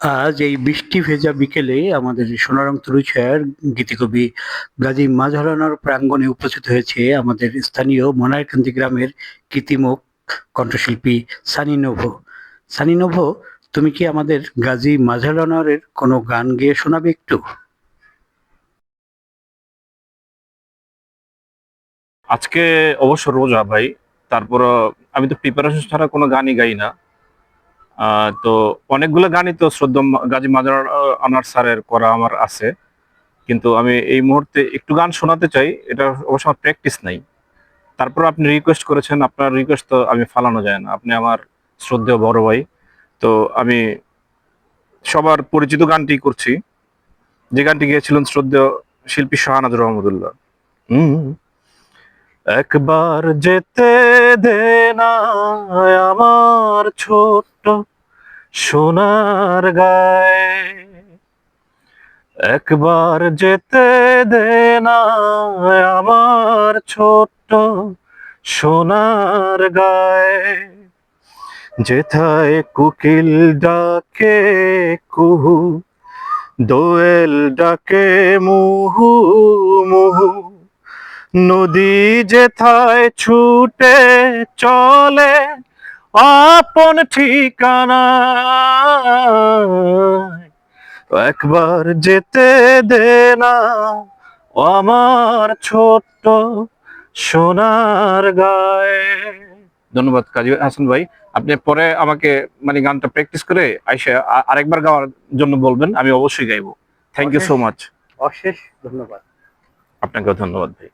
আজ এই বৃষ্টি ভেজা বিকেলে আমাদের সোনারং তরুছায়ার গীতিকবি গাজী মাঝহারানোর প্রাঙ্গণে উপস্থিত হয়েছে আমাদের স্থানীয় মনারকান্দি গ্রামের কৃতিমুখ কণ্ঠশিল্পী সানি নোভো। সানি নোভো, তুমি কি আমাদের গাজী মাঝহারানোরের কোনো গান গেয়ে শোনাবে একটু? আজকে অবশ্য রোজা ভাই তারপর আমি তো প্রিপারেশন ছাড়া কোনো গানই গাই না। তো অনেকগুলো গানই তো শ্রদ্ধা গাজী মাজার আনার স্যারের করা আমার আছে। কিন্তু আমি এই মুহূর্তে একটু গান শোনাতে চাই, এটা অবশ্য আমার প্র্যাকটিস নাই। তারপর আপনি রিকোয়েস্ট করেছেন, আপনার রিকোয়েস্ট তো আমি ফালানো যায় না। আপনি আমার শ্রদ্ধেয় বড় ভাই। তো আমি সবার পরিচিত গানটি করছি। যে গানটি গিয়েছিলেন শ্রদ্ধেয় শিল্পী শাহানাজুর রহমদুল্লাহ হুম। একবার যেতে দে না আমার ছোট্ট সোনার গায়ে একবার যেতে দে না আমার ছোট্ট সোনার গায়ে। যেথায় কুকিল ডাকে কুহু, দোয়েল ডাকে মুহু মুহু, নদী যেথায় ছুটে চলে আপন ঠিকানা। একবার যেতে দে না আমার ছোট্ট সোনার গায়ে। ধন্যবাদ কাজী হাসান ভাই। আপনি পরে আমাকে মানে গানটা প্র্যাকটিস করে আইসা আরেকবার গাওয়ার জন্য বলবেন আমি অবশ্যই গাইবো। থ্যাংক ইউ সো মাচ অশেষ ধন্যবাদ। আপনাকেও ধন্যবাদ ভাই।